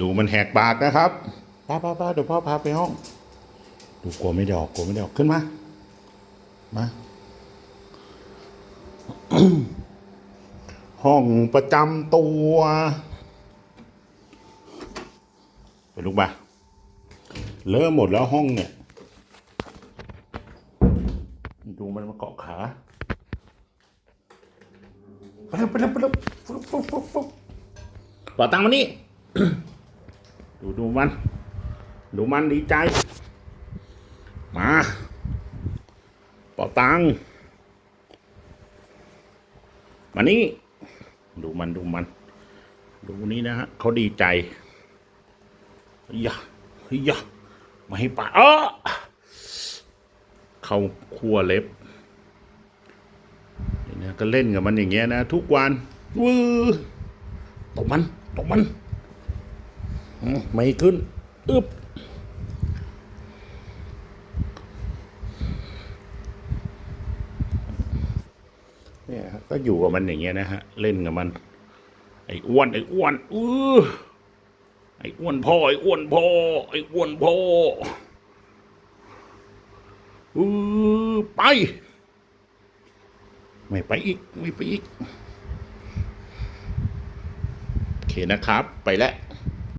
ดูมันแหกปากนะครับป้าป้าป้าเดี๋ยวพ่อพาไปห้อง ดูกลัวไม่ได้ออกกลัวไม่ได้ออกขึ้นมา มาห้องประจำตัวไปลูกบ่าเริ่มหมดแล้วห้องเนี่ย ดูมันมาเกาะขาไปแล้วไปแล้วไปแล้วฟึ๊บฟึ๊บฟึ๊บฟึ๊บต่อตังค์มานี่ ดูดูมัน ดูมันดีใจ มาเป่าตังมานี่ ดูมันดูมัน ดูนี่นะฮะเขาดีใจเฮ้ยะเฮ้ยยะมาให้ปาเออเขาคั่วเล็บนี่นะก็เล่นกับมันอย่างเงี้ยนะ ทุกวันวือตบมันตบมัน ไม่ขึ้น อึบเนี่ยก็อยู่กับมันอย่างเงี้ยนะฮะ เล่นกับมัน ไอ้อ้วน ไอ้อ้วนอือไอ้อ้วนพ่อ ไอ้อ้วนพ่อ ไอ้อ้วนพ่ออือไป ไม่ไปอีก ไม่ไปอีก โอเคนะครับ ไปแล้ว